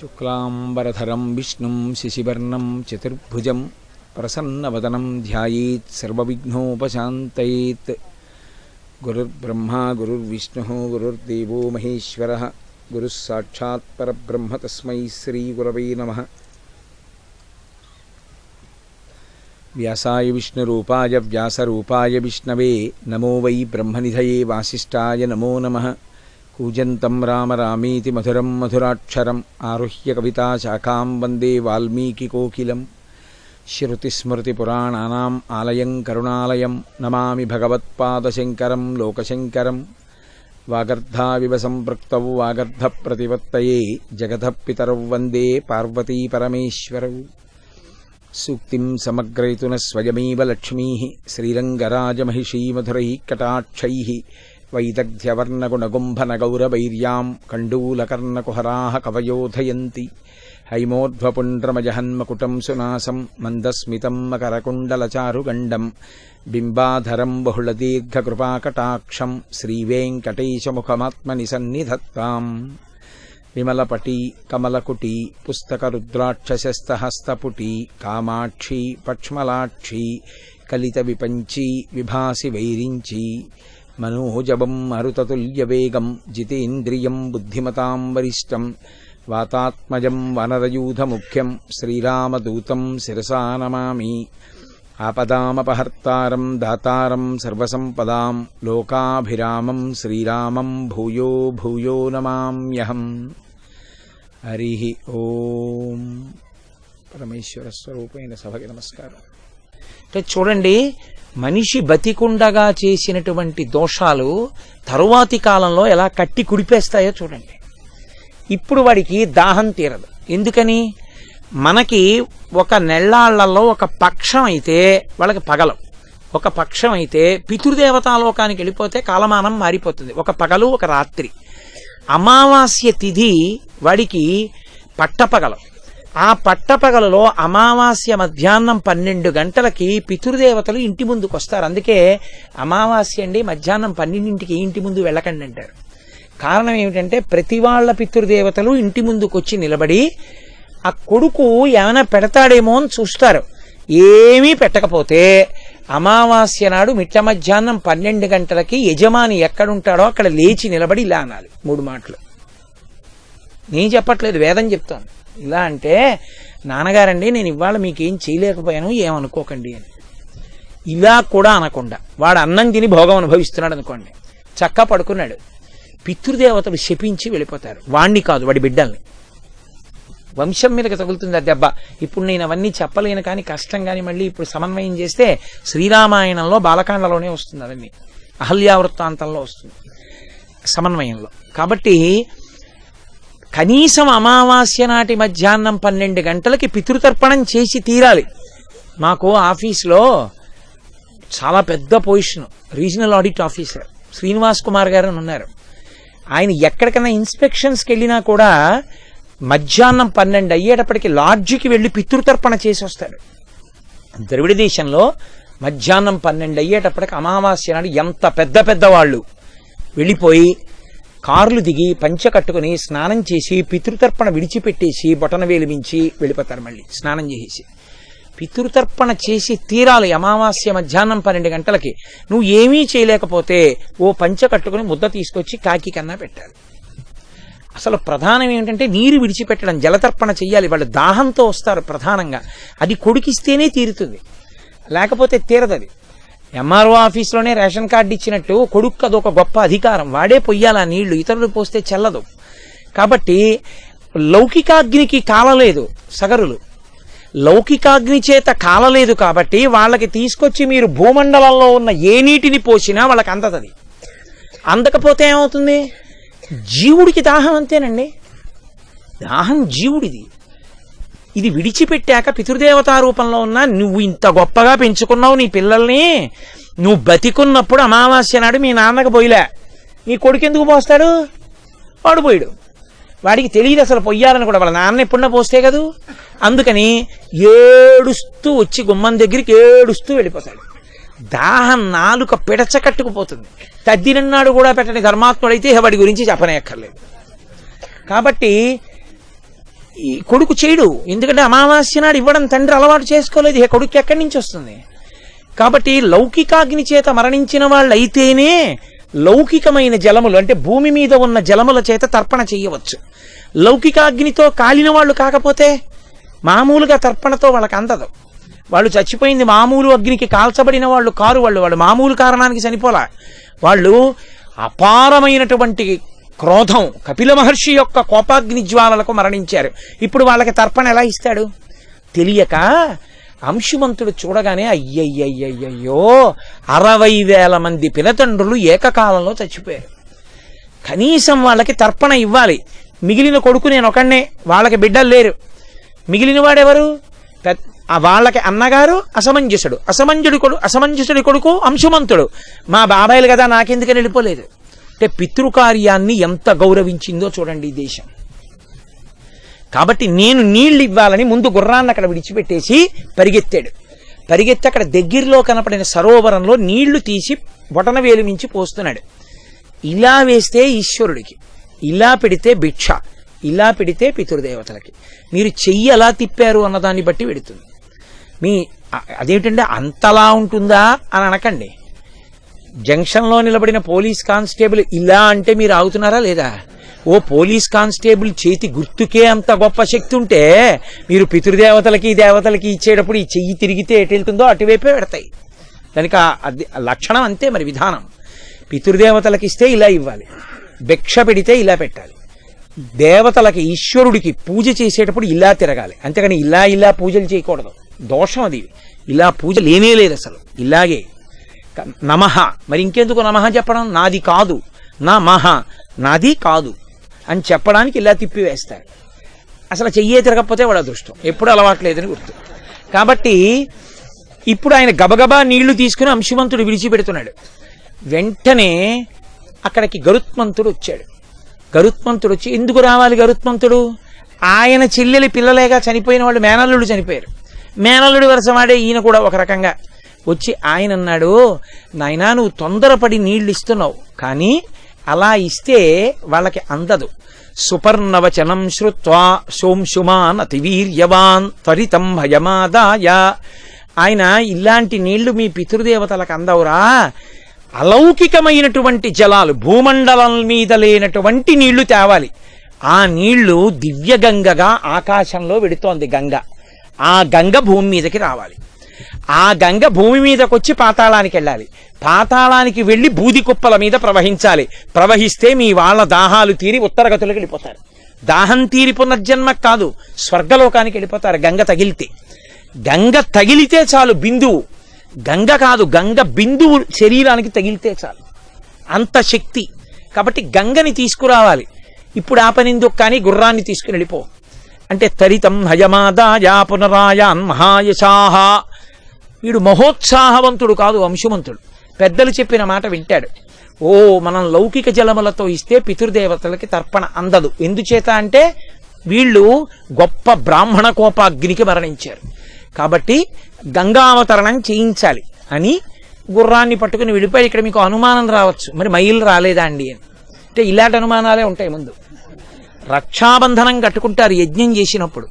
शुक्लाम्बरधरं, विष्णु शिशिवर्णं चतुर्भुज प्रसन्न वदनम सर्वविघ्नोपशान्तयेत्। गुरुर्ब्रह्मा, गुरुर्विष्णुः, गुरुर्देवो महेश्वरः गुरुः तस्म परब्रह्म तस्मै श्रीगुरवे नमः। व्यासाय विष्णुरूपाय, व्यासरूपाय विष्णवे, नमो वै ब्रह्मनिधये वासिष्ठाय नमो नमः। कूजन्तम् रामरामीति मधुरं मधुराक्षरम् आरुह्य कविताशाखां वन्दे वाल्मीकिकोकिलं श्रुतिस्मृतिपुराणानाम् आलयं करुणालयं नमामि भगवत्पादशङ्करं लोकशङ्करं वागर्धाविव सम्पृक्तौ वागर्धप्रतिपत्तये जगतः पितरौ वन्दे पार्वतीपरमेश्वरौ। सूक्तिं समग्रयितु न स्वयमेव लक्ष्मीः श्रीरङ्गराजमहिषीमधुरैः कटाक्षैः వైదగ్ధ్యవర్ణగుణగుంభనగౌరవైర్యాం కండూలకర్ణకుహరాः కవయోధయంతి హైమోర్ధ్వపుండ్రమజహన్మకుటం సునాసం మందస్మితం మకరకుండలచారుగండం బింబాధరం బహుళదీర్ఘకృపాకటాక్షం శ్రీవేంకటేశముఖమాత్మని సన్నిధత్తాం విమలపటి కమలకుటి పుస్తకరుద్రాక్షసస్తహస్తపుటి కామాక్షి పక్ష్మలాక్షి కలిత విపంచి విభాసి వైరించి మనోజవం మరుతతుల్యవేగం జితేంద్రియం బుద్ధిమతాం వరిష్టం వాతాత్మజం వనరయూధముఖ్యం శ్రీరామదూతం శిరసా నమామి ఆపదామపహర్తారం దాతారం సర్వసంపదాం లోకాభిరామం శ్రీరామం భూయో భూయో నమామ్యహం హరి ఓం పరమేశ్వర స్వరూపమైన సభకి నమస్కారం అంటే చూడండి మనిషి బతికుండగా చేసినటువంటి దోషాలు తరువాతి కాలంలో ఎలా కట్టి కుడిపేస్తాయో చూడండి. ఇప్పుడు వాడికి దాహం తీరదు. ఎందుకని? మనకి ఒక నెల్లాళ్ళలో ఒక పక్షం అయితే వాళ్ళకి పగలం. ఒక పక్షం అయితే పితృదేవతాలోకానికి వెళ్ళిపోతే కాలమానం మారిపోతుంది. ఒక పగలు ఒక రాత్రి. అమావాస్య తిథి వాడికి పట్టపగలం. ఆ పట్టపగలలో అమావాస్య మధ్యాహ్నం పన్నెండు గంటలకి పితృదేవతలు ఇంటి ముందుకు వస్తారు. అందుకే అమావాస్య అండి మధ్యాహ్నం పన్నెండింటికి ఇంటి ముందు వెళ్ళకండి అంటారు. కారణం ఏమిటంటే ప్రతి వాళ్ళ పితృదేవతలు ఇంటి ముందుకు వచ్చి నిలబడి ఆ కొడుకు ఏమైనా పెడతాడేమో అని చూస్తారు. ఏమీ పెట్టకపోతే అమావాస్య నాడు మిట్ట మధ్యాహ్నం పన్నెండు గంటలకి యజమాని ఎక్కడుంటాడో అక్కడ లేచి నిలబడి ఇలా అనాలి. మూడు మాటలు. నేను చెప్పట్లేదు వేదం చెప్తాను ఇలా అంటే నాన్నగారండి నేను ఇవాళ మీకేం చేయలేకపోయాను ఏమనుకోకండి అని. ఇలా కూడా అనకుండా వాడు అన్నం తిని భోగం అనుభవిస్తున్నాడు అనుకోండి చక్క పడుకున్నాడు. పితృదేవతలు శపించి వెళ్ళిపోతారు. వాణ్ణి కాదు వాడి బిడ్డల్ని. వంశం మీదకి తగులుతుంది ఆ దెబ్బ. ఇప్పుడు నేను అవన్నీ చెప్పలేను కానీ కష్టం కానీ మళ్ళీ ఇప్పుడు సమన్వయం చేస్తే శ్రీరామాయణంలో బాలకాండలోనే వస్తుంది అవన్నీ. అహల్యావృత్తాంతంలో వస్తుంది సమన్వయంలో. కాబట్టి కనీసం అమావాస్య నాటి మధ్యాహ్నం పన్నెండు గంటలకి పితృతర్పణం చేసి తీరాలి. మాకు ఆఫీస్లో చాలా పెద్ద position regional audit officer Srinivas Kumar గారు అని ఉన్నారు. ఆయన ఎక్కడికైనా ఇన్స్పెక్షన్స్కి వెళ్ళినా కూడా మధ్యాహ్నం పన్నెండు అయ్యేటప్పటికి లాడ్జికి వెళ్ళి పితృతర్పణ చేసి వస్తాడు ద్రవిడ దేశంలో మధ్యాహ్నం పన్నెండు అయ్యేటప్పటికి అమావాస్య నాడు ఎంత పెద్ద పెద్ద వాళ్ళు. వెళ్ళిపోయి కార్లు దిగి పంచ కట్టుకుని స్నానం చేసి పితృతర్పణ విడిచిపెట్టేసి బొటన వేలిమించి వెళ్ళిపోతారు మళ్ళీ. స్నానం చేసి పితృతర్పణ చేసి తీరాలి అమావాస్య మధ్యాహ్నం పన్నెండు గంటలకి. నువ్వు ఏమీ చేయలేకపోతే ఓ పంచ కట్టుకుని ముద్ద తీసుకొచ్చి కాకి కన్నా పెట్టాలి. అసలు ప్రధానం ఏమిటంటే నీరు విడిచిపెట్టడం జలతర్పణ చెయ్యాలి. వాళ్ళు దాహంతో వస్తారు ప్రధానంగా. అది కొడుకిస్తేనే తీరుతుంది. లేకపోతే తీరదది. ఎంఆర్ఓ ఆఫీస్లోనే రేషన్ కార్డు ఇచ్చినట్టు కొడుక్కు అదొక గొప్ప అధికారం. వాడే పొయ్యాల నీళ్ళు? ఇతరులు పోస్తే చెల్లదు. కాబట్టి లౌకికాగ్నికి కాలలేదు సగరులు. లౌకికాగ్ని చేత కాలలేదు కాబట్టి వాళ్ళకి తీసుకొచ్చి మీరు భూమండలంలో ఉన్న ఏ నీటిని పోసినా వాళ్ళకి అందదది. అందకపోతే ఏమవుతుంది? జీవుడికి దాహం అంతేనండి. దాహం జీవుడిది. ఇది విడిచిపెట్టాక పితృదేవతా రూపంలో ఉన్న నువ్వు ఇంత గొప్పగా పెంచుకున్నావు నీ పిల్లల్ని. నువ్వు బతికున్నప్పుడు అమావాస్య నాడు మీ నాన్నకు పోయిలే. నీ కొడుకు ఎందుకు పోస్తాడు? వాడు పోయాడు. వాడికి తెలియదు అసలు పొయ్యాలని కూడా. వాళ్ళ నాన్న ఎప్పుడన్నా పోస్తే కదూ? అందుకని ఏడుస్తూ వచ్చి గుమ్మం దగ్గరికి ఏడుస్తూ వెళ్ళిపోతాడు. దాహం నాలుక పిడచ కట్టుకుపోతుంది. తద్దినన్నాడు కూడా పెట్టని ధర్మాత్ముడైతే వాడి గురించి చెప్పనేక్కర్లేదు. కాబట్టి ఈ కొడుకు చేయడు. ఎందుకంటే అమావాస్య నాడు ఇవ్వడం తండ్రి అలవాటు చేసుకోలేదు. ఏ కొడుకు ఎక్కడి నుంచి వస్తుంది? కాబట్టి లౌకికాగ్ని చేత మరణించిన వాళ్ళు అయితేనే లౌకికమైన జలములు అంటే భూమి మీద ఉన్న జలముల చేత తర్పణ చేయవచ్చు. లౌకికాగ్నితో కాలిన వాళ్ళు కాకపోతే మామూలుగా తర్పణతో వాళ్ళకి అందదు. వాళ్ళు చచ్చిపోయింది మామూలు అగ్నికి కాల్చబడిన వాళ్ళు కారు వాళ్ళు. వాళ్ళు మామూలు కారణానికి చనిపోలా. వాళ్ళు అపారమైనటువంటి క్రోధం. కపిల మహర్షి యొక్క కోపాగ్ని జ్వాలలకు మరణించారు. ఇప్పుడు వాళ్ళకి తర్పణ ఎలా ఇస్తాడు? తెలియక అంశుమంతుడు చూడగానే అయ్యయ్యయ్యయ్యో అరవై వేల మంది పినతండ్రులు ఏకకాలంలో చచ్చిపోయారు. కనీసం వాళ్ళకి తర్పణ ఇవ్వాలి. మిగిలిన కొడుకు నేను ఒకనే వాళ్ళకి బిడ్డలు లేరు. మిగిలిన వాడెవరు వాళ్ళకి అన్నగారు అసమంజసుడు. అసమంజుడి కొడు అసమంజసుడి కొడుకు అంశుమంతుడు. మా బాబాయిలు కదా నాకెందుకని వెళ్ళిపోలేదు. అంటే పితృకార్యాన్ని ఎంత గౌరవించిందో చూడండి ఈ దేశం. కాబట్టి నేను నీళ్ళు ఇవ్వాలని ముందు గుర్రాన్ని అక్కడ విడిచిపెట్టేసి పరిగెత్తాడు. పరిగెత్తి అక్కడ దగ్గరలో కనపడిన సరోవరంలో నీళ్ళు తీసి బొటనవేలు మించి పోస్తున్నాడు. ఇలా వేస్తే ఈశ్వరుడికి ఇలా పెడితే భిక్ష ఇలా పెడితే పితృదేవతలకి. మీరు చెయ్యి ఎలా తిప్పారు అన్నదాన్ని బట్టి పెడుతుంది. మీ అదేమిటంటే అదేంటంటే అంతలా ఉంటుందా అని అనకండి. జంక్షన్లో నిలబడిన పోలీస్ కానిస్టేబుల్ ఇలా అంటే మీరు ఆగుతున్నారా లేదా? ఓ పోలీస్ కానిస్టేబుల్ చేతి గుర్తుకే అంత గొప్ప శక్తి ఉంటే మీరు పితృదేవతలకి దేవతలకి ఇచ్చేటప్పుడు ఈ చెయ్యి తిరిగితే ఎటు వెళ్తుందో అటువైపే పెడతాయి. దానికి ఆ- అది లక్షణం అంతే మరి విధానం. పితృదేవతలకి ఇస్తే ఇలా ఇవ్వాలి. భిక్ష పెడితే ఇలా పెట్టాలి. దేవతలకి ఈశ్వరుడికి పూజ చేసేటప్పుడు ఇలా తిరగాలి. అంతేకాని ఇలా ఇలా పూజలు చేయకూడదు. దోషం అది. ఇలా పూజ లేనే లేదు అసలు. ఇలాగే నమః. మరి ఇంకెందుకు నమః చెప్పడం? నాది కాదు. నా మహ నాది కాదు. అని చెప్పడానికి ఇలా తిప్పి వేస్తారు. అసలు చెయ్యే తిరగకపోతే వాడు అదృష్టం. ఎప్పుడు అలవాట్లేదని గుర్తు. కాబట్టి ఇప్పుడు ఆయన గబగబా నీళ్ళు తీసుకుని అంశుమంతుడు విడిచిపెడుతున్నాడు. వెంటనే అక్కడికి గరుత్మంతుడు వచ్చాడు. గరుత్మంతుడు వచ్చి ఎందుకు రావాలి గరుత్మంతుడు? ఆయన చెల్లెలి పిల్లలేగా చనిపోయిన వాళ్ళు మేనల్లుడు చనిపోయారు. మేనల్లుడి వరుస వాడే ఈయన కూడా ఒక రకంగా వచ్చి ఆయన అన్నాడు నాయనా నువ్వు తొందరపడి నీళ్ళు ఇస్తున్నావు కానీ అలా ఇస్తే వాళ్ళకి అందదు. సుపర్ణవచనం శ్రుత్వా సోంశుమాన్ అతివీర్యవాన్ త్వరితం భయమాదాయ ఆయన ఇలాంటి నీళ్ళు మీ పితృదేవతలకు అందవురా. అలౌకికమైనటువంటి జలాలు భూమండలం మీద లేనటువంటి నీళ్ళు తేవాలి. ఆ నీళ్ళు దివ్య గంగగా ఆకాశంలో వెడుతోంది గంగ. ఆ గంగ భూమి మీదకి రావాలి. ఆ గంగ భూమి మీదకి వచ్చి పాతాళానికి వెళ్ళాలి. పాతాళానికి వెళ్ళి బూది కుప్పల మీద ప్రవహించాలి. ప్రవహిస్తే మీ వాళ్ళ దాహాలు తీరి ఉత్తరగతులకు వెళ్ళిపోతారు. దాహం తీరి పునర్జన్మ కాదు స్వర్గలోకానికి వెళ్ళిపోతారు. గంగ తగిలితే. గంగ తగిలితే చాలు బిందువు. గంగ కాదు గంగ బిందువు శరీరానికి తగిలితే చాలు. అంత శక్తి. కాబట్టి గంగని తీసుకురావాలి. ఇప్పుడు ఆ పని ఎందుకు కానీ గుర్రాన్ని తీసుకుని వెళ్ళిపో. అంటే తరితం హయమాదాయా పునరాయాన్ మహాయశాహ. వీడు మహోత్సాహవంతుడు కాదు వంశవంతుడు పెద్దలు చెప్పిన మాట వింటాడు. ఓ మనం లౌకిక జలములతో ఇస్తే పితృదేవతలకి తర్పణ అందదు. ఎందుచేత అంటే వీళ్ళు గొప్ప బ్రాహ్మణ కోపాగ్నికి మరణించారు. కాబట్టి గంగావతరణం చేయించాలి అని గుర్రాన్ని పట్టుకుని వెళ్ళిపోయి ఇక్కడ మీకు అనుమానం రావచ్చు. మరి మైలు రాలేదా అండి అని. అంటే ఇలాంటి అనుమానాలే ఉంటాయి ముందు. రక్షాబంధనం కట్టుకుంటారు యజ్ఞం చేసినప్పుడు.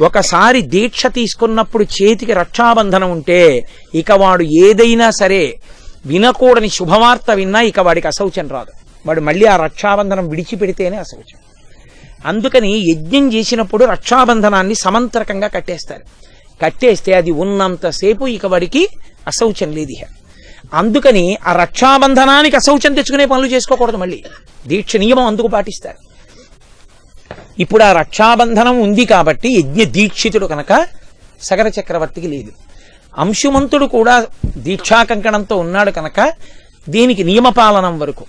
ఒకసారి దీక్ష తీసుకున్నప్పుడు చేతికి రక్షాబంధనం ఉంటే ఇక వాడు ఏదైనా సరే వినకూడని శుభవార్త విన్నా ఇక వాడికి అసౌచం రాదు. వాడు మళ్ళీ ఆ రక్షాబంధనం విడిచిపెడితేనే అశౌచం అందుకని యజ్ఞం చేసినప్పుడు రక్షాబంధనాన్ని సమంతరకంగా కట్టేస్తారు. కట్టేస్తే అది ఉన్నంతసేపు ఇక వాడికి అసౌచం లేదు అందుకని ఆ రక్షాబంధనానికి అసౌచ్యం తెచ్చుకునే పనులు చేసుకోకూడదు మళ్ళీ. దీక్ష నియమం అందుకు పాటిస్తారు. ఇప్పుడు ఆ రక్షాబంధనం ఉంది కాబట్టి యజ్ఞ దీక్షితుడు కనుక సగర చక్రవర్తికి లేదు. అంశుమంతుడు కూడా దీక్షాకంకణంతో ఉన్నాడు కనుక దీనికి నియమపాలనం వరకు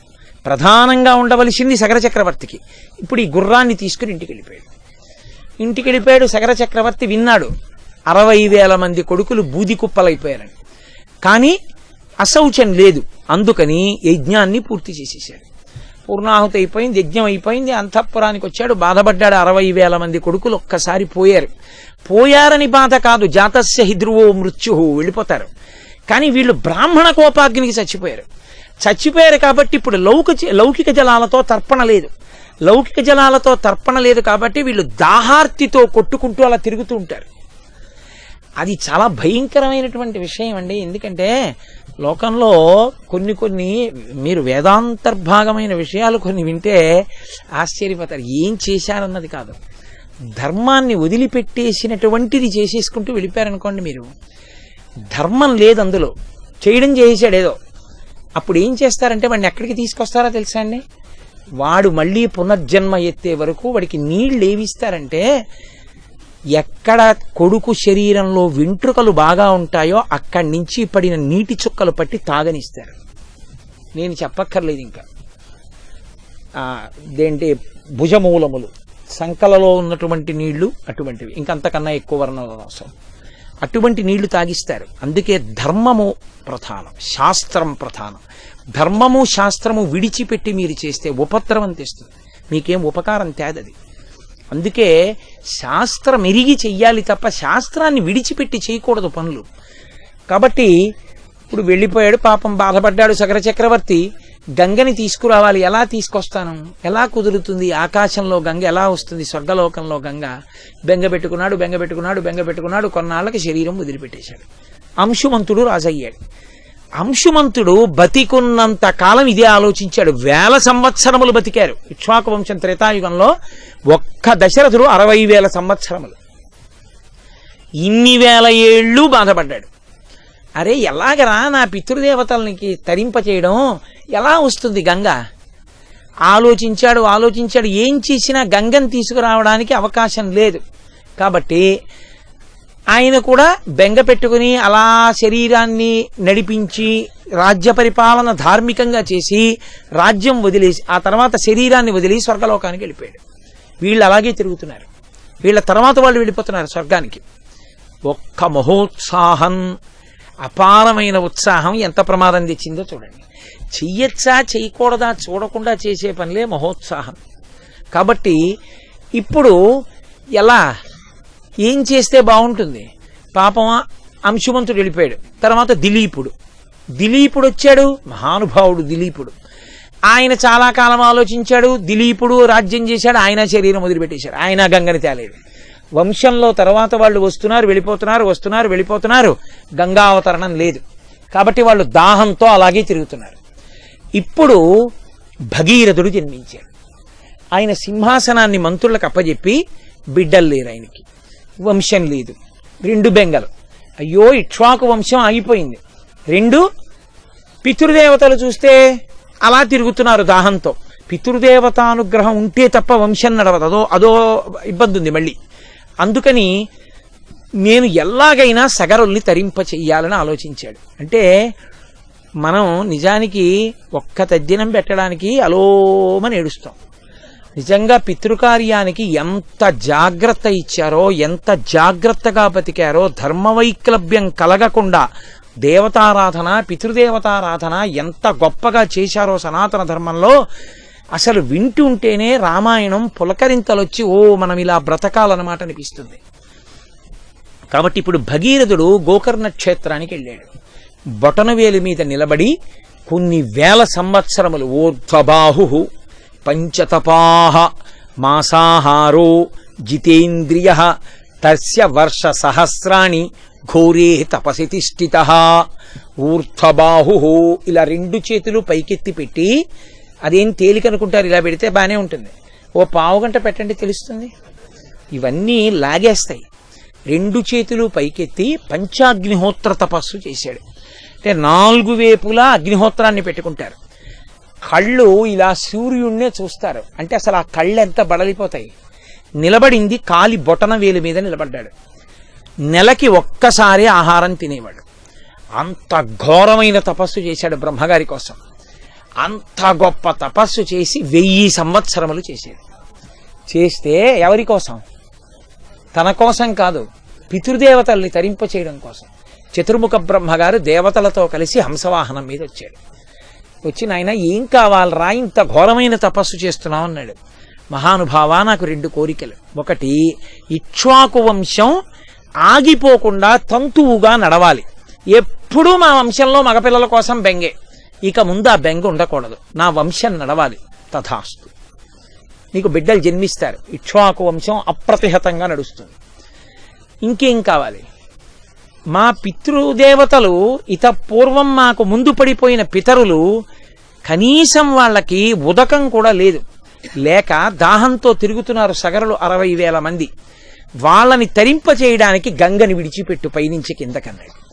ప్రధానంగా ఉండవలసింది సగర చక్రవర్తికి. ఇప్పుడు ఈ గుర్రాన్ని తీసుకుని ఇంటికి వెళ్ళిపోయాడు. ఇంటికి వెళ్ళిపోయాడు సగర చక్రవర్తి విన్నాడు. అరవై వేల మంది కొడుకులు బూది కుప్పలైపోయారని. కానీ అశౌచం లేదు. అందుకని యజ్ఞాన్ని పూర్తి చేసేసాడు పూర్ణాహుతి అయిపోయింది యజ్ఞం అయిపోయింది అంతఃపురానికి వచ్చాడు బాధపడ్డాడు అరవై వేల మంది కొడుకులు ఒక్కసారి పోయారు. పోయారని బాధ కాదు జాతస్య హిద్రువో మృత్యు వెళ్ళిపోతారు. కానీ వీళ్ళు బ్రాహ్మణ కోపాగ్నికి చచ్చిపోయారు. చచ్చిపోయారు కాబట్టి ఇప్పుడు లౌక లౌకిక జలాలతో తర్పణ లేదు. లౌకిక జలాలతో తర్పణ లేదు కాబట్టి వీళ్ళు దాహార్తితో కొట్టుకుంటూ అలా తిరుగుతూ ఉంటారు. అది చాలా భయంకరమైనటువంటి విషయం అండి ఎందుకంటే లోకంలో కొన్ని కొన్ని మీరు వేదాంతర్భాగమైన విషయాలు కొన్ని వింటే ఆశ్చర్యపోతారు. ఏం చేశారన్నది కాదు. ధర్మాన్ని వదిలిపెట్టేసినటువంటిది చేసేసుకుంటూ వెళ్ళిపోయారనుకోండి మీరు. ధర్మం లేదు అందులో. చేయడం చేసేసాడు ఏదో. అప్పుడు ఏం చేస్తారంటే వాడిని ఎక్కడికి తీసుకొస్తారో తెలుసా అండి? వాడు మళ్ళీ పునర్జన్మ ఎత్తే వరకు వాడికి నీళ్ళు ఏవిస్తారంటే ఎక్కడ కొడుకు శరీరంలో వెంట్రుకలు బాగా ఉంటాయో అక్కడి నుంచి పడిన నీటి చుక్కలు పట్టి తాగనిస్తారు. నేను చెప్పక్కర్లేదు ఇంకా. దేంటి భుజమూలములు. సంకలలో ఉన్నటువంటి నీళ్ళు అటువంటివి. ఇంకంతకన్నా ఎక్కువ వర్ణన అవసరం అటువంటి నీళ్ళు తాగిస్తారు. అందుకే ధర్మము ప్రధానం శాస్త్రం ప్రధానం. ధర్మము శాస్త్రము విడిచిపెట్టి మీరు చేస్తే ఉపద్రవం తెస్తుంది. మీకేం ఉపకారం తేదది? అందుకే శాస్త్రం ఎరిగి చెయ్యాలి తప్ప శాస్త్రాన్ని విడిచిపెట్టి చేయకూడదు పనులు. కాబట్టి ఇప్పుడు వెళ్ళిపోయాడు పాపం బాధపడ్డాడు సగర చక్రవర్తి. గంగని తీసుకురావాలి ఎలా తీసుకొస్తాను? ఎలా కుదురుతుంది? ఆకాశంలో గంగ ఎలా వస్తుంది? స్వర్గలోకంలో గంగ. బెంగ పెట్టుకున్నాడు బెంగ పెట్టుకున్నాడు బెంగ పెట్టుకున్నాడు. కొన్నాళ్ళకి శరీరం వదిలిపెట్టేశాడు. అంశుమంతుడు రాజయ్యాడు. అంశుమంతుడు బతికున్నంత కాలం ఇదే ఆలోచించాడు. వేల సంవత్సరములు బతికారు. ఇక్ష్వాకు వంశం త్రేతాయుగంలో ఒక్క దశరథుడు అరవై వేల సంవత్సరములు. ఇన్ని వేల ఏళ్ళు బాధపడ్డాడు. అరే ఎలాగరా నా పితృదేవతలకి తరింప చేయడం? ఎలా వస్తుంది గంగ? ఆలోచించాడు ఆలోచించాడు. ఏం చేసినా గంగని తీసుకురావడానికి అవకాశం లేదు. కాబట్టి ఆయన కూడా బెంగ పెట్టుకుని అలా శరీరాన్ని నడిపించి రాజ్య పరిపాలన ధార్మికంగా చేసి రాజ్యం వదిలేసి ఆ తర్వాత శరీరాన్ని వదిలి స్వర్గలోకానికి వెళ్ళిపోయాడు. వీళ్ళు అలాగే తిరుగుతున్నారు. వీళ్ళ తర్వాత వాళ్ళు వెళ్ళిపోతున్నారు స్వర్గానికి. ఒక్క మహోత్సాహం అపారమైన ఉత్సాహం ఎంత ప్రమాదం తెచ్చిందో చూడండి. చెయ్యొచ్చా చేయకూడదా చూడకుండా చేసే పనిలే మహోత్సాహం. కాబట్టి ఇప్పుడు ఎలా ఏం చేస్తే బాగుంటుంది? పాపం అంశుమంతుడు వెళ్ళిపోయాడు. తర్వాత దిలీపుడు. దిలీపుడు వచ్చాడు. మహానుభావుడు దిలీపుడు. ఆయన చాలా కాలం ఆలోచించాడు. దిలీపుడు రాజ్యం చేశాడు. ఆయన శరీరం వదిలిపెట్టేశాడు. ఆయన గంగని తేలేడు వంశంలో తర్వాత వాళ్ళు వస్తున్నారు వెళ్ళిపోతున్నారు వస్తున్నారు వెళ్ళిపోతున్నారు. గంగా అవతరణం లేదు. కాబట్టి వాళ్ళు దాహంతో అలాగే తిరుగుతున్నారు. ఇప్పుడు భగీరథుడు జన్మించాడు. ఆయన సింహాసనాన్ని మంత్రులకు అప్పజెప్పి బిడ్డలు లేరు ఆయనకి. వంశం లేదు. రెండు బెంగల్. అయ్యో ఇక్ష్వాకు వంశం ఆగిపోయింది. రెండు పితృదేవతలు చూస్తే అలా తిరుగుతున్నారు దాహంతో. పితృదేవతానుగ్రహం ఉంటే తప్ప వంశం నడవదు. అదో అదో ఇబ్బంది ఉంది మళ్ళీ. అందుకని నేను ఎలాగైనా సగరుల్ని తరింప చెయ్యాలని ఆలోచించాడు. అంటే మనం నిజానికి ఒక్క తద్దినం పెట్టడానికి అలోమని ఏడుస్తాం. నిజంగా పితృకార్యానికి ఎంత జాగ్రత్త ఇచ్చారో ఎంత జాగ్రత్తగా బతికారో ధర్మవైక్లభ్యం కలగకుండా దేవతారాధన పితృదేవతారాధన ఎంత గొప్పగా చేశారో సనాతన ధర్మంలో అసలు వింటుంటేనే రామాయణం పులకరింతలొచ్చి ఓ మనం ఇలా బ్రతకాలన్నమాట అనిపిస్తుంది. కాబట్టి ఇప్పుడు భగీరథుడు గోకర్ణ క్షేత్రానికి వెళ్ళాడు. బొటనవేలు మీద నిలబడి కొన్ని వేల సంవత్సరములు ఊర్ధ్వబాహు పంచతపాహ మాసాహారో జితేంద్రియ తస్య వర్ష సహస్రాణి ఘోరే తపసి తిష్ఠిత ఊర్ధ్వబాహు ఇలా రెండు చేతులు పైకెత్తి పెట్టి అదేం తేలికనుకుంటారు ఇలా పెడితే బాగానే ఉంటుంది. ఓ పావు గంట పెట్టండి తెలుస్తుంది. ఇవన్నీ లాగేస్తాయి. రెండు చేతులు పైకెత్తి పంచాగ్నిహోత్ర తపస్సు చేశాడు. అంటే నాలుగు వేపులా అగ్నిహోత్రాన్ని పెట్టుకుంటారు. కళ్ళు ఇలా సూర్యుణ్ణే చూస్తారు. అంటే అసలు ఆ కళ్ళు ఎంత బడలిపోతాయి నిలబడింది కాలి బొటన వేలు మీద నిలబడ్డాడు. నెలకి ఒక్కసారి ఆహారం తినేవాడు. అంత ఘోరమైన తపస్సు చేశాడు బ్రహ్మగారి కోసం. అంత గొప్ప తపస్సు చేసి వెయ్యి సంవత్సరములు చేశాడు. చేస్తే ఎవరి కోసం? తన కోసం కాదు పితృదేవతల్ని తరింప చేయడం కోసం. చతుర్ముఖ బ్రహ్మగారు దేవతలతో కలిసి హంసవాహనం మీద వచ్చాడు. వచ్చి నాయన ఏం కావాలరా? ఇంత ఘోరమైన తపస్సు చేస్తున్నావు అన్నాడు. మహానుభావ నాకు రెండు కోరికలు. ఒకటి ఇక్ష్వాకు వంశం ఆగిపోకుండా తంతువుగా నడవాలి. ఎప్పుడూ మా వంశంలో మగపిల్లల కోసం బెంగే. ఇక ముందు ఆ బెంగ ఉండకూడదు. నా వంశం నడవాలి. తథాస్తు. నీకు బిడ్డలు జన్మిస్తారు. ఇక్ష్వాకు వంశం అప్రతిహతంగా నడుస్తుంది. ఇంకేం కావాలి? మా పితృదేవతలు ఇత పూర్వం మాకు ముందు పడిపోయిన పితరులు కనీసం వాళ్ళకి ఉదకం కూడా లేదు. లేక దాహంతో తిరుగుతున్నారు సగరులు అరవై వేల మంది. వాళ్ళని తరింప చేయడానికి గంగని విడిచిపెట్టు పైనుంచి కిందకన్నాడు.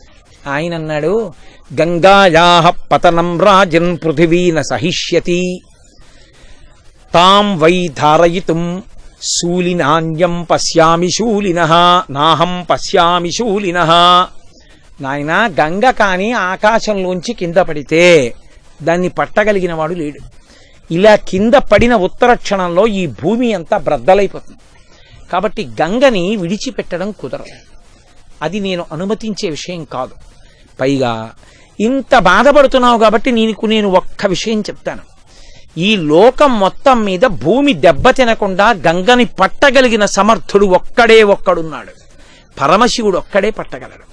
ఆయన అన్నాడు గంగాయాహ పతనం రాజన్ పృథివీన సహిష్యతి. తాం వై ధారయితుం శూలినాన్యం పశ్యామి శూలిన నాహం పశ్యామి శూలిన. నాయన గంగ కాని ఆకాశంలోంచి కింద పడితే దాన్ని పట్టగలిగిన వాడు లేడు. ఇలా కింద పడిన ఉత్తర క్షణంలో ఈ భూమి అంతా బ్రద్దలైపోతుంది. కాబట్టి గంగని విడిచిపెట్టడం కుదరదు. అది నేను అనుమతించే విషయం కాదు. పైగా ఇంత బాధపడుతున్నావు కాబట్టి నీకు నేను ఒక్క విషయం చెప్తాను. ఈ లోకం మొత్తం మీద భూమి దెబ్బ తినకుండా గంగని పట్టగలిగిన సమర్థుడు ఒక్కడే ఒక్కడున్నాడు. పరమశివుడు ఒక్కడే పట్టగలడు.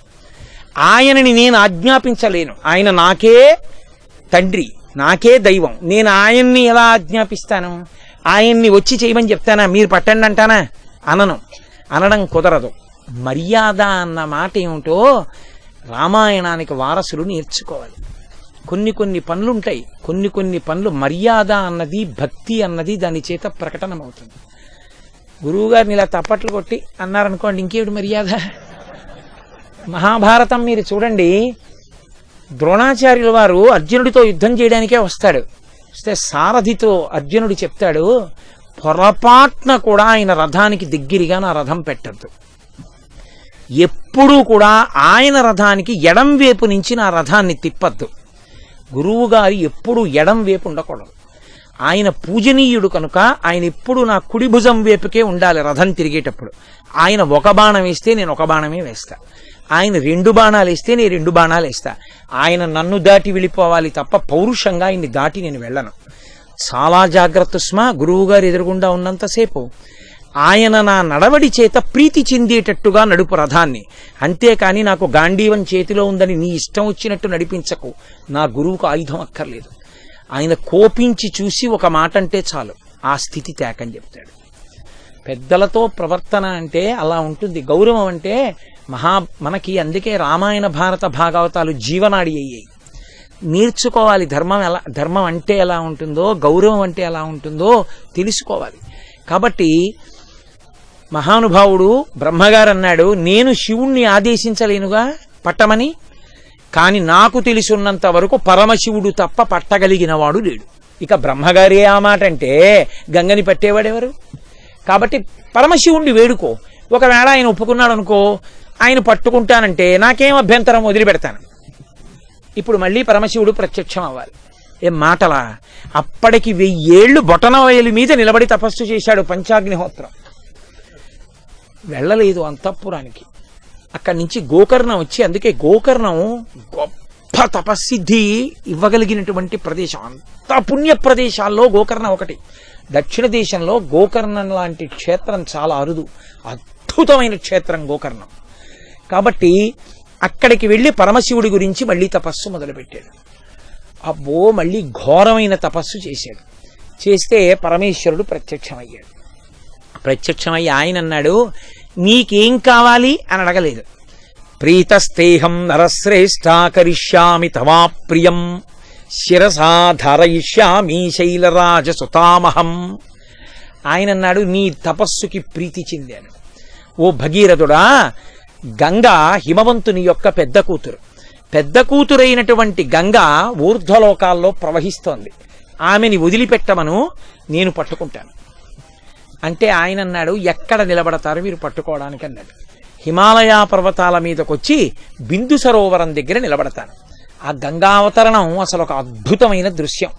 ఆయనని నేను ఆజ్ఞాపించలేను. ఆయన నాకే తండ్రి నాకే దైవం. నేను ఆయన్ని ఎలా ఆజ్ఞాపిస్తాను? ఆయన్ని వచ్చి చేయమని చెప్తానా? మీరు పట్టండి అంటానా? అనను. అనడం కుదరదు. మర్యాద అన్న మాట ఏమిటో రామాయణానికి వారసులు నేర్చుకోవాలి. కొన్ని కొన్ని పనులుంటాయి. కొన్ని కొన్ని పనులు మర్యాద అన్నది భక్తి అన్నది దాని చేత ప్రకటనమవుతుంది. గురువుగారిని ఇలా తప్పట్లు కొట్టి అన్నారనుకోండి ఇంకేమిటి మర్యాద? మహాభారతం మీరు చూడండి. ద్రోణాచార్యుల వారు అర్జునుడితో యుద్ధం చేయడానికే వస్తాడు. వస్తే సారథితో అర్జునుడు చెప్తాడు పొరపాట్న కూడా ఆయన రథానికి దగ్గరగా నా రథం పెట్టద్దు. ఎప్పుడూ కూడా ఆయన రథానికి ఎడం వైపు నుంచి నా రథాన్ని తిప్పద్దు. గురువు గారు ఎప్పుడు ఎడం వైపు ఉండకూడదు. ఆయన పూజనీయుడు కనుక ఆయన ఎప్పుడు నా కుడి భుజం వైపుకే ఉండాలి రథం తిరిగేటప్పుడు. ఆయన ఒక బాణం వేస్తే నేను ఒక బాణమే వేస్తా. ఆయన రెండు బాణాలు వేస్తే నేను రెండు బాణాలు వేస్తా. ఆయన నన్ను దాటి వెళ్ళిపోవాలి తప్ప పౌరుషంగా ఆయన్ని దాటి నేను వెళ్ళను. చాలా జాగ్రత్త స్మా గురువు గారు ఎదురుగుండా ఉన్నంతసేపు ఆయన నా నడవడి చేత ప్రీతి చెందేటట్టుగా నడుపు రథాన్ని. అంతేకాని నాకు గాంధీవం చేతిలో ఉందని నీ ఇష్టం వచ్చినట్టు నడిపించకు. నా గురువుకు ఆయుధం అక్కర్లేదు. ఆయన కోపించి చూసి ఒక మాట అంటే చాలు. ఆ స్థితి తేకని చెప్తాడు. పెద్దలతో ప్రవర్తన అంటే అలా ఉంటుంది. గౌరవం అంటే మహా మనకి అందుకే రామాయణ భారత భాగవతాలు జీవనాడి అయ్యాయి. నేర్చుకోవాలి. ధర్మం ఎలా ధర్మం అంటే ఎలా ఉంటుందో గౌరవం అంటే ఎలా ఉంటుందో తెలుసుకోవాలి. కాబట్టి మహానుభావుడు బ్రహ్మగారు అన్నాడు నేను శివుణ్ణి ఆదేశించలేనుగా పట్టమని? కాని నాకు తెలిసినంత వరకు పరమశివుడు తప్ప పట్టగలిగినవాడు లేడు. ఇక బ్రహ్మగారే ఆ మాట అంటే గంగని పట్టేవాడెవరు? కాబట్టి పరమశివుణ్ణి వేడుకో. ఒకవేళ ఆయన ఒప్పుకున్నాడు అనుకో ఆయన పట్టుకుంటానంటే నాకేం అభ్యంతరం వదిలిపెడతాను. ఇప్పుడు మళ్ళీ పరమశివుడు ప్రత్యక్షం అవ్వాలి ఏం మాటలా? అప్పటికి వెయ్యేళ్ళు బొటనవయలు మీద నిలబడి తపస్సు చేశాడు పంచాగ్నిహోత్రం. వెళ్ళలేదు అంతఃపురానికి. అక్కడి నుంచి గోకర్ణం వచ్చి అందుకే గోకర్ణం గొప్ప తపస్సిద్ధి ఇవ్వగలిగినటువంటి ప్రదేశం. అంత పుణ్య ప్రదేశాల్లో గోకర్ణం ఒకటి. దక్షిణ దేశంలో గోకర్ణం లాంటి క్షేత్రం చాలా అరుదు. అద్భుతమైన క్షేత్రం గోకర్ణం. కాబట్టి అక్కడికి వెళ్ళి పరమశివుడి గురించి మళ్ళీ తపస్సు మొదలుపెట్టాడు. అబ్బో మళ్ళీ ఘోరమైన తపస్సు చేశాడు. చేస్తే పరమేశ్వరుడు ప్రత్యక్షమయ్యాడు. ప్రత్యక్షమయ్యి ఆయన అన్నాడు నీకేం కావాలి అని అడగలేదు. ప్రీతస్తేహం నరశ్రేష్టాకరిష్యామి తవా ప్రియం. శిరసా ధారయిష్యామి శైలరాజ సుతామహం ఆయన అన్నాడు నీ తపస్సుకి ప్రీతి చెందాను. ఓ భగీరథుడా గంగ హిమవంతుని యొక్క పెద్ద కూతురు. పెద్ద కూతురైనటువంటి గంగ ఊర్ధ్వలోకాల్లో ప్రవహిస్తోంది. ఆమెని వదిలిపెట్టమను నేను పట్టుకుంటాను. అంటే ఆయన అన్నాడు ఎక్కడ నిలబడతారు మీరు పట్టుకోవడానికి అన్నాడు. హిమాలయ పర్వతాల మీదకొచ్చి బిందు సరోవరం దగ్గర నిలబడతాను ఆ గంగావతరణం అసలు ఒక అద్భుతమైన దృశ్యం.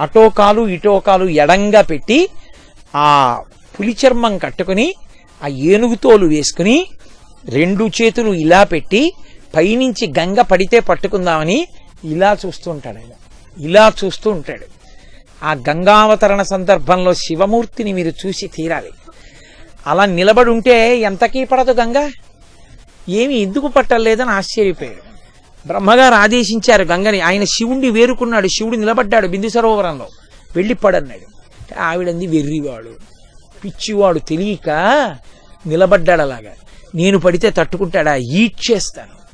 అటోకాలు ఇటోకాలు ఎడంగా పెట్టి ఆ పులి చర్మం కట్టుకుని ఆ ఏనుగుతోలు వేసుకుని రెండు చేతులు ఇలా పెట్టి పైనుంచి గంగ పడితే పట్టుకుందామని ఇలా చూస్తూ ఉంటాడు ఆయన. ఇలా చూస్తూ ఉంటాడు. ఆ గంగావతరణ సందర్భంలో శివమూర్తిని మీరు చూసి తీరాలి. అలా నిలబడి ఉంటే ఎంతకీ పడదు గంగా? ఏమి ఎందుకు పట్టలేదని ఆశ్చర్యపోయాడు. బ్రహ్మగారు ఆదేశించారు గంగని ఆయన శివుణ్ణి వేరుకున్నాడు శివుడు నిలబడ్డాడు బిందు సరోవరంలో. వెళ్ళి పడన్నాడు. ఆవిడంది వెర్రివాడు. పిచ్చివాడు తెలియక నిలబడ్డాడు అలాగా. నేను పడితే తట్టుకుంటాడా? ఈడ్చేస్తాను.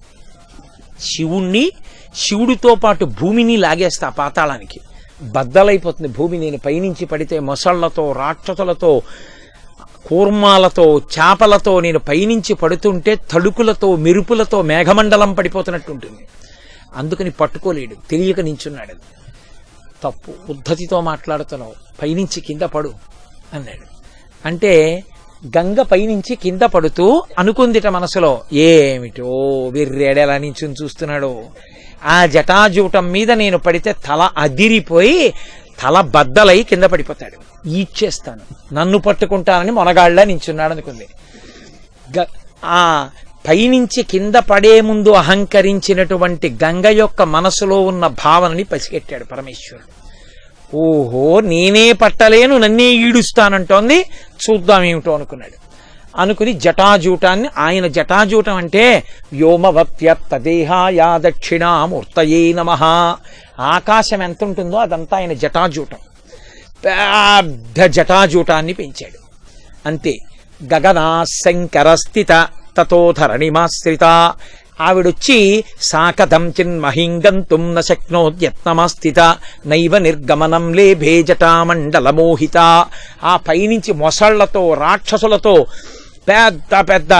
శివుణ్ణి శివుడితో పాటు భూమిని లాగేస్తా పాతాళానికి. బద్దలైపోతుంది. భూమి నేను పైనుంచి పడితే మొసళ్ళతో రాక్షసులతో కూర్మాలతో చేపలతో నేను పైనుంచి పడుతుంటే తడుకులతో మెరుపులతో మేఘమండలం పడిపోతున్నట్టు ఉంటుంది. అందుకని పట్టుకోలేడు. తెలియక నించున్నాడు. తప్పు. ఉద్ధతితో మాట్లాడుతున్నావు. పైనుంచి కింద పడు అన్నాడు. అంటే గంగ పైనుంచి కింద పడుతూ అనుకుందిట మనసులో ఏమిటో వీర్రేడెలా నించుని చూస్తున్నాడు? ఆ జటాజూటం మీద నేను పడితే తల అదిరిపోయి తల బద్దలై కింద పడిపోతాడు. ఈడ్చేస్తాను. నన్ను పట్టుకుంటానని మొనగాళ్ళ నించున్నాడు అనుకుంది. గ- ఆ పైనుంచి కింద పడే ముందు అహంకరించినటువంటి గంగ యొక్క మనసులో ఉన్న భావనని పసిగెట్టాడు పరమేశ్వరుడు. ఓహో నేనే పట్టలేను నన్నే ఈడుస్తానంటోంది. చూద్దాం ఏమిటో అనుకున్నాడు. అనుకుని జటాజూటాన్ని ఆయన జటాజూటం అంటే వ్యోమవప్యప్త దేహాయా దక్షిణామూర్తయే నమ. ఆకాశం ఎంత ఉంటుందో అదంతా ఆయన జటాజూటం. పెద్ద జటాజూటాన్ని పెంచాడు. అంతే గగనా శంకరస్థిత స్థిత తతోధరణిమాశ్రిత ఆవిడొచ్చి సాకథం చిన్మహింగంతుం న శక్నోద్యత్నమాస్థిత నైవ నిర్గమనం లేభే జటామండల మోహిత ఆ పైనుంచి మొసళ్ళతో రాక్షసులతో పెద్ద పెద్ద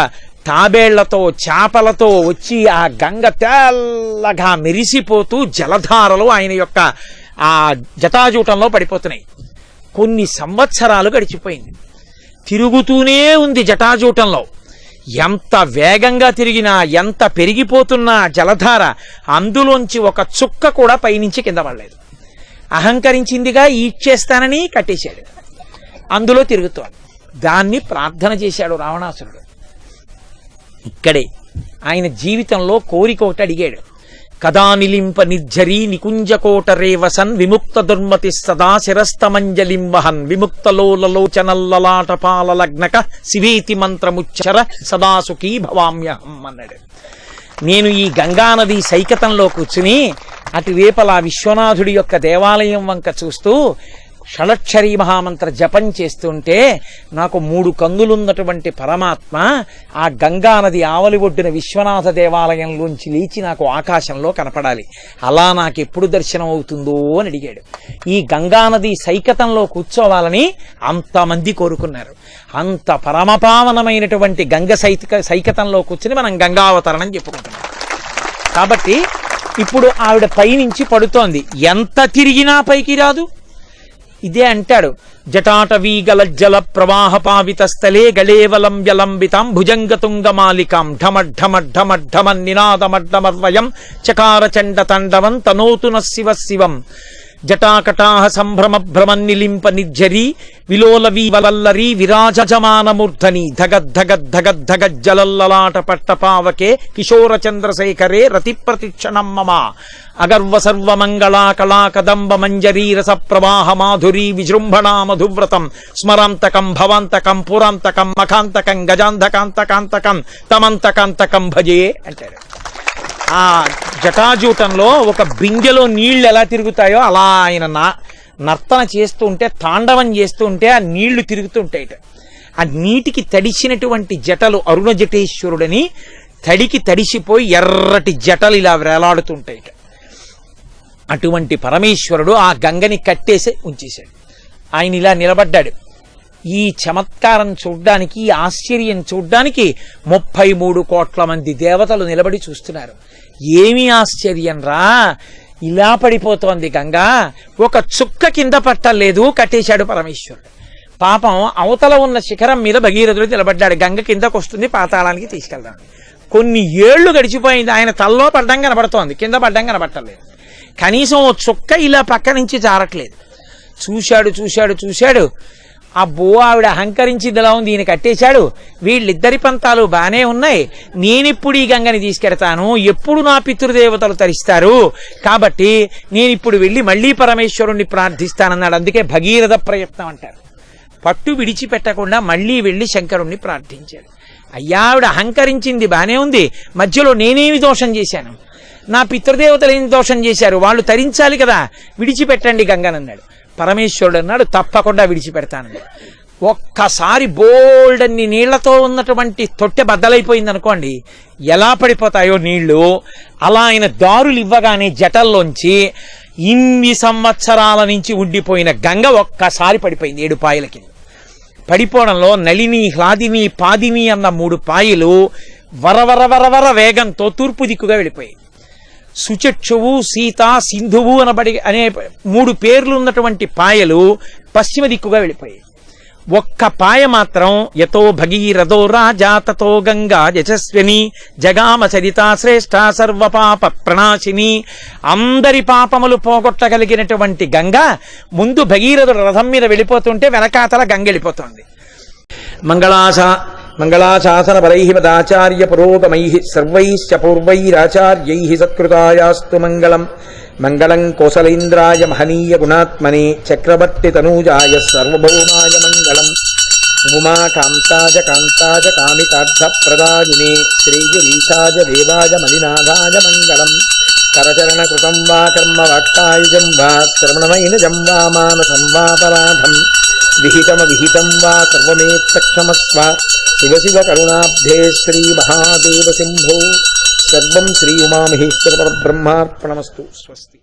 తాబేళ్ళతో చేపలతో వచ్చి ఆ గంగ తెల్లగా మెరిసిపోతూ జలధారలు ఆయన యొక్క ఆ జటాజూటంలో పడిపోతున్నాయి. కొన్ని సంవత్సరాలు గడిచిపోయింది. తిరుగుతూనే ఉంది జటాజూటంలో. ఎంత వేగంగా తిరిగినా ఎంత పెరిగిపోతున్నా జలధార అందులోంచి ఒక చుక్క కూడా పైనుంచి కింద పడలేదు. అహంకరించిందిగా ఈడ్చేస్తానని కట్టేశాడు. అందులో తిరుగుతోంది. దాన్ని ప్రార్థన చేశాడు రావణాసురుడు. ఇక్కడే ఆయన జీవితంలో కోరిక ఒకటి అడిగాడు. కదా నిలింప నిర్జరీ నికుంజకోట రేవసన్ విముక్త దుర్మతి సదా శిరస్తమంజలింబహన్ వహన్ విముక్తలోలలోచనల్లలాట లగ్నక శివేతి మంత్రముచ్చర సదా సుఖీ భవామ్యహం అన్నాడు. నేను ఈ గంగానది సైకతంలో కూర్చుని అటువేపల విశ్వనాథుడి యొక్క దేవాలయం వంక చూస్తూ షడక్షరీ మహామంత్ర జపం చేస్తుంటే నాకు మూడు కందులున్నటువంటి పరమాత్మ ఆ గంగానది ఆవలి ఒడ్డున విశ్వనాథ దేవాలయంలోంచి లేచి నాకు ఆకాశంలో కనపడాలి. అలా నాకు ఎప్పుడు దర్శనం అవుతుందో అని అడిగాడు. ఈ గంగానది సైకతంలో కూర్చోవాలని అంతమంది కోరుకున్నారు. అంత పరమపావనమైనటువంటి గంగ సైతిక సైకతంలో కూర్చుని మనం గంగావతరణం చెప్పుకుంటున్నాం. కాబట్టి ఇప్పుడు ఆవిడ పైనుంచి పడుతోంది. ఎంత తిరిగినా పైకి రాదు. ఇదే అంటాడు. జటాటవీ గల జల ప్రవాహ పావిత స్థలే గళేవలం వ్యలంబితాం భుజంగతుంగమాలికాం ఢమ ఢమ ఢమ ఢమ నినాదమడ్డమర్వయం చకార చండ తండవం తనోతున శివ శివం. జటాకటాహ సంభ్రమ భ్రమన్ నిలింప నిర్జరి విలోల వీవలల్లరి విరాజమానమూర్ధని ధగద్ధగద్ధగద్ధగజ్జలల్లలాట పట్టపావకే కిశోర చంద్రశేఖరే రతి ప్రతిక్షణం మమ. అగర్వ సర్వమంగళా కళా కదంబ మంజరీ రస ప్రవాహ మాధురీ విజృంభణా మధువ్రతం స్మరాంతకం భవాంతకం పురాంతకం మఖాంతకం గజాంధకాంతకాంతకం తమంతకాంతకం భజే అంటారు. ఆ జటాజూటంలో ఒక బింజలో నీళ్ళు ఎలా తిరుగుతాయో అలా ఆయన నర్తన చేస్తూ ఉంటే తాండవం చేస్తూ ఉంటే ఆ నీళ్ళు తిరుగుతుంటాయి ఆ నీటికి తడిసినటువంటి జటలు అరుణ జటేశ్వరుడని తడికి తడిసిపోయి ఎర్రటి జటలు ఇలా వేలాడుతుంటాయి అటువంటి పరమేశ్వరుడు ఆ గంగని కట్టేసి ఉంచేశాడు. ఆయన ఇలా నిలబడ్డాడు. ఈ చమత్కారం చూడ్డానికి ఈ ఆశ్చర్యం చూడ్డానికి ముప్పై మూడు కోట్ల మంది దేవతలు నిలబడి చూస్తున్నారు. ఏమి ఆశ్చర్యం రా. ఇలా పడిపోతోంది గంగా. ఒక చుక్క కింద పట్టలేదు కట్టేశాడు పరమేశ్వరుడు. పాపం అవతల ఉన్న శిఖరం మీద భగీరథుడు నిలబడ్డాడు. గంగ కిందకు వస్తుంది పాతాళానికి తీసుకెళ్దాం. కొన్ని ఏళ్ళు గడిచిపోయింది ఆయన తల్లో పడ్డం కనబడుతోంది కింద పడ్డం కనబట్టలేదు. కనీసం ఓ చుక్క ఇలా పక్క నుంచి జారట్లేదు. చూశాడు చూశాడు చూశాడు. అబ్బో ఆవిడ అహంకరించింది ఎలా ఉంది ఈయన కట్టేశాడు. వీళ్ళిద్దరి పంతాలు బానే ఉన్నాయి. నేనిప్పుడు ఈ గంగని తీసుకెడతాను. ఎప్పుడు నా పితృదేవతలు తరిస్తారు. కాబట్టి నేను ఇప్పుడు వెళ్ళి మళ్ళీ పరమేశ్వరుణ్ణి ప్రార్థిస్తానన్నాడు. అందుకే భగీరథ ప్రయత్నం అంటారు. పట్టు విడిచిపెట్టకుండా మళ్ళీ వెళ్ళి శంకరుణ్ణి ప్రార్థించాడు. అయ్యా ఆవిడ అహంకరించింది బానే ఉంది. మధ్యలో నేనేమి దోషం చేశాను? నా పితృదేవతలు ఏం దోషం చేశారు? వాళ్ళు తరించాలి కదా. విడిచిపెట్టండి గంగనన్నాడు. పరమేశ్వరుడు అన్నాడు తప్పకుండా విడిచిపెడతానని ఒక్కసారి బోల్డ్ అన్ని నీళ్ళతో ఉన్నటువంటి తొట్టె బద్దలైపోయింది అనుకోండి ఎలా పడిపోతాయో నీళ్ళు? అలా ఆయన దారులు ఇవ్వగానే జటల్లోంచి ఇన్ని సంవత్సరాల నుంచి ఉండిపోయిన గంగ ఒక్కసారి పడిపోయింది ఏడు పాయల కింద. పడిపోవడంలో నళిని హ్లాదిని పాదిని అన్న మూడు పాయలు వరవర వరవర వేగంతో తూర్పు దిక్కుగా వెళ్ళిపోయాయి. సుచక్షువు సీత సింధువు అనబడి అనే మూడు పేర్లు ఉన్నటువంటి పాయలు పశ్చిమ దిక్కుగా వెళ్ళిపోయాయి. ఒక్క పాయ మాత్రం యతో భగీరథో రాజా తతో గంగా యశస్విని జగామ చరిత శ్రేష్ఠ సర్వపాప ప్రణాశిని. అందరి పాపములు పోగొట్టగలిగినటువంటి గంగ ముందు భగీరథుడు రథం మీద వెళ్ళిపోతుంటే వెనకాతల గంగ వెళ్ళిపోతుంది. మంగళాస మంగళాశాసన పరై మదాచార్య పురోగమై సర్వైశ్చ పూర్వైరాచార్యై సత్కృతాయాస్తు మంగళం. మంగళం కోసలేంద్రాయ మహనీయ గుణాత్మనే చక్రవర్తి తనూజాయ సర్వభౌమాయ మంగళం. ఉమా కాంతాజ కాంతాజ కామితార్థ ప్రదాయినే శ్రీగిరీశాయ దేవాయ మలినాథాయ మంగళం. కరచరణ కృతం వా కర్మ వాక్కాయుజం వా శ్రవణమైన జం వా మానసం వాపరాధం విహితమ విహితం వా సర్వమేత్తక్షమస్వ शिव शिव महादेव सिंह सर्व श्री उमामहेश्वरब्रह्मार्पणमस्तु स्वस्ति।